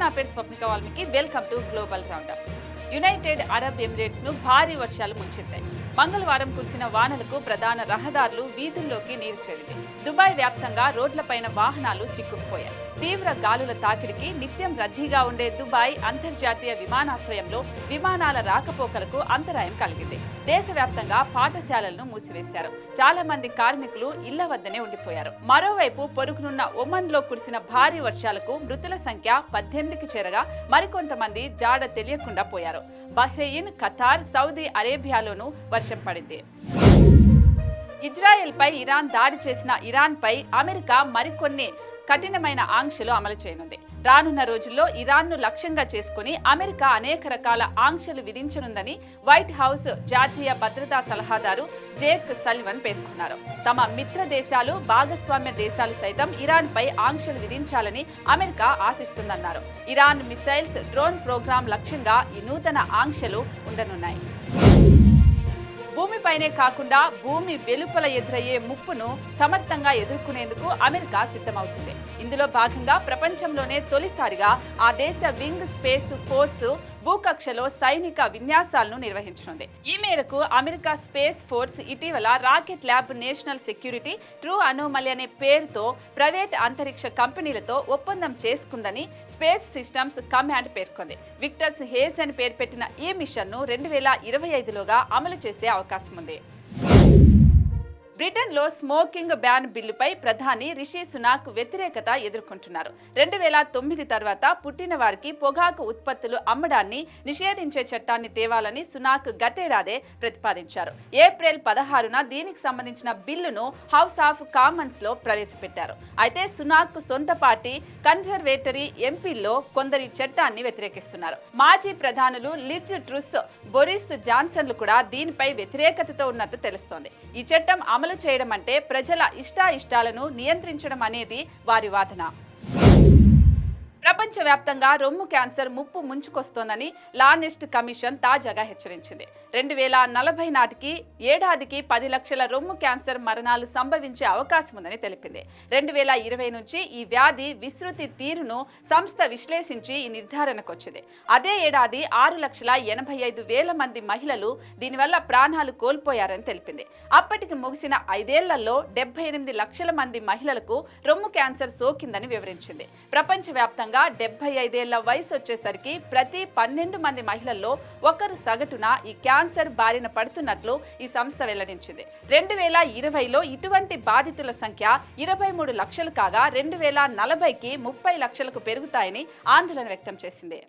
నా పేరు Swapnika Valmiki. Welcome to global roundup United Arab ఎమిరేట్స్ను భారీ వర్షాలు ముంచెత్తాయి మంగళవారం కురిసిన వానలకు ప్రధాన రహదారులు వీధుల్లోకి నీరు చేరింది. దుబాయ్ వ్యాప్తంగా రోడ్లపైన వాహనాలు చిక్కుకుపోయాయి. తీవ్ర గాలుల తాకిడికి నిత్యం రద్దీగా ఉండే దుబాయ్ అంతర్జాతీయ విమానాశ్రయంలో విమానాల రాకపోకలకు అంతరాయం కలిగింది. దేశవ్యాప్తంగా పాఠశాలలను మూసివేశారు. చాలా మంది కార్మికులు ఇళ్ళ వద్దనే ఉండిపోయారు. మరోవైపు పొరుగునున్న ఒమన్లో కురిసిన భారీ వర్షాలకు మృతుల సంఖ్య పద్దెనిమిదికి చేరగా మరికొంతమంది జాడ తెలియకుండా పోయారు. బహ్రెయిన్ ఖతార్ సౌదీ అరేబియాలోనూ వర్షం పడింది. ఇజ్రాయెల్పై ఇరాన్ దాడి చేసిన ఇరాన్పై అమెరికా మరికొన్ని కఠినమైన ఆంక్షలు అమలు చేయనుంది. రానున్న రోజుల్లో ఇరాన్ను లక్ష్యంగా చేసుకుని అమెరికా అనేక రకాల ఆంక్షలు విధించనుందని వైట్ హౌస్ జాతీయ భద్రతా సలహాదారు జేక్ సల్వన్ పేర్కొన్నారు. తమ మిత్ర దేశాలు భాగస్వామ్య దేశాలు సైతం ఇరాన్పై ఆంక్షలు విధించాలని అమెరికా ఆశిస్తుందన్నారు. ఇరాన్ మిసైల్స్ డ్రోన్ ప్రోగ్రాం లక్ష్యంగా ఈ నూతన ఆంక్షలు ఉండనున్నాయి. భూమిపైనే కాకుండా భూమి వెలుపల ఎదురయ్యే ముప్పును సమర్థంగా ఎదుర్కొనేందుకు అమెరికా సిద్ధమవుతుంది. ఇందులో భాగంగా ప్రపంచంలోనే తొలిసారిగా ఆ దేశ వింగ్ స్పేస్ ఫోర్స్ భూకక్షలో సైనిక విన్యాసాలను నిర్వహించనుంది. ఈ మేరకు అమెరికా స్పేస్ ఫోర్స్ ఇటీవల rocket lab national security true anomaly అనే పేరుతో ప్రైవేట్ అంతరిక్ష కంపెనీలతో ఒప్పందం చేసుకుందని స్పేస్ సిస్టమ్స్ కమాండ్ పేర్కొంది. విక్టర్స్ హేస్ అని పేరు పెట్టిన ఈ మిషన్ను రెండు వేల ఇరవై ఐదులోగా అమలు చేసే అవకాశం ఉంది బ్రిటన్లో స్మోకింగ్ బ్యాన్ బిల్లుపై ప్రధాని రిషి సునాక్ వ్యతిరేకత ఎదుర్కొంటున్నారు. రెండు వేల తొమ్మిది తర్వాత పుట్టిన వారికి పొగాకు ఉత్పత్తులు అమ్మడాన్ని నిషేధించే చట్టాన్ని తేవాలని సునాక్ గతేడాదే ప్రతిపాదించారు. ఏప్రిల్ పదహారున దీనికి సంబంధించిన బిల్లును హౌస్ ఆఫ్ కామన్స్లో ప్రవేశపెట్టారు. అయితే సునాక్ సొంత పార్టీ కన్జర్వేటరీ ఎంపీల్లో కొందరి చట్టాన్ని వ్యతిరేకిస్తున్నారు. మాజీ ప్రధానులు లిజ్ ట్రుస్ బొరిస్ జాన్సన్లు కూడా దీనిపై వ్యతిరేకతతో ఉన్నట్టు తెలుస్తోంది. ఈ చట్టం అమలు చేయడం అంటే ప్రజల ఇష్టాయిష్టాలను నియంత్రించడం అనేది వారి వాదన. ప్రపంచవ్యాప్తంగా రొమ్ము క్యాన్సర్ ముప్పు ముంచుకొస్తోందని లానెస్ట్ కమిషన్ తాజాగా హెచ్చరించింది. రెండు వేల నలభై నాటికి ఏడాదికి పది లక్షల రొమ్ము క్యాన్సర్ మరణాలు సంభవించే అవకాశం ఉందని తెలిపింది. రెండు వేల ఇరవై నుంచి ఈ వ్యాధి విస్తృతి తీరును సంస్థ విశ్లేషించి ఈ నిర్ధారణకు వచ్చింది అదే ఏడాది ఆరు లక్షల ఎనభై ఐదు వేల మంది మహిళలు దీనివల్ల ప్రాణాలు కోల్పోయారని తెలిపింది. అప్పటికి ముగిసిన ఐదేళ్ళలో డెబ్బై ఎనిమిది లక్షల మంది మహిళలకు రొమ్ము క్యాన్సర్ సోకిందని వివరించింది. ప్రపంచవ్యాప్తంగా డెబ్బై ఐదేళ్ళ వయసు వచ్చేసరికి ప్రతి పన్నెండు మంది మహిళల్లో ఒకరు సగటున ఈ క్యాన్సర్ బారిన పడుతున్నట్లు ఈ సంస్థ వెల్లడించింది. రెండు వేల ఇరవైలో ఇటువంటి బాధితుల సంఖ్య ఇరవై మూడు లక్షలు కాగా రెండు వేల నలభైకి ముప్పై లక్షలకు పెరుగుతాయని ఆందోళన వ్యక్తం చేసింది.